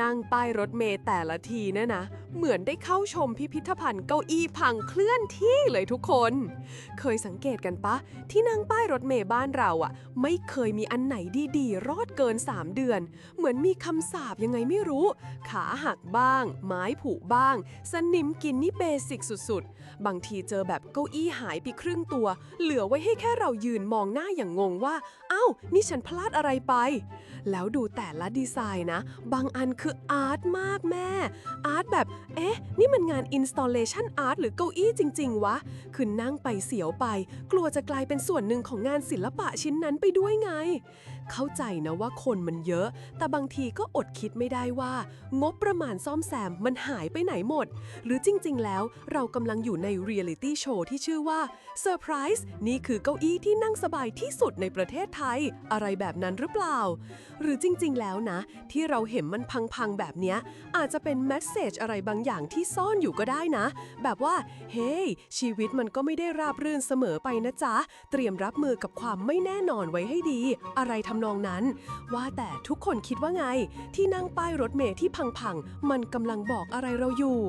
นั่งป้ายรถเมล์แต่ละทีเนี่ยนะ เหมือนได้เข้าชมพิพิธภัณฑ์เก้าอี้พังเคลื่อนที่เลยทุกคน เคยสังเกตกันปะ ที่นั่งป้ายรถเมล์บ้านเราอะไม่เคยมีอันไหนดีๆ รอดเกิน 3 เดือน เหมือนมีคำสาบยังไงไม่รู้ ขาหักบ้าง ไม้ผุบ้าง สนิมกินนี่เบสิกสุดๆ บางทีเจอแบบเก้าอี้หายไปครึ่งตัว เหลือไว้ให้แค่เรายืนมองหน้าอย่างงงว่า เอ้า นี่ฉันพลาดอะไรไป แล้วดูแต่ละดีไซน์นะ บางอันคืออาร์ตมากแม่ อาร์ตแบบ เอ๊ะ นี่มันงาน installation art หรือเก้าอี้จริง ๆ วะ คือนั่งไปเสียวไป กลัวจะกลายเป็นส่วนหนึ่งของงานศิลปะชิ้นนั้นไปด้วยไง เข้าใจนะว่าคนมันเยอะ แต่บางทีก็อดคิดไม่ได้ว่า งบประมาณซ่อมแซมมันหายไปไหนหมด หรือจริง ๆ แล้วเรากำลังอยู่ในเรียลิตี้โชว์ที่ชื่อว่าเซอร์ไพรส์นี่คือเก้าอี้ที่นั่งสบายที่สุดในประเทศไทย อะไรแบบนั้นหรือเปล่า หรือจริง ๆ แล้วนะ ที่เราเห็นมันพังพังแบบนี้อาจจะเป็นแมสเซจอะไรบางอย่างที่ซ่อนอยู่ก็ได้นะ แบบว่า เฮ้ hey, ชีวิตมันก็ไม่ได้ราบรื่นเสมอไปนะจ๊ะ เตรียมรับมือกับความไม่แน่นอนไว้ให้ดี อะไรทำนองนั้น ว่าแต่ทุกคนคิดว่าไง ที่นั่งป้ายรถเมล์ที่พังๆมันกำลังบอกอะไรเราอยู่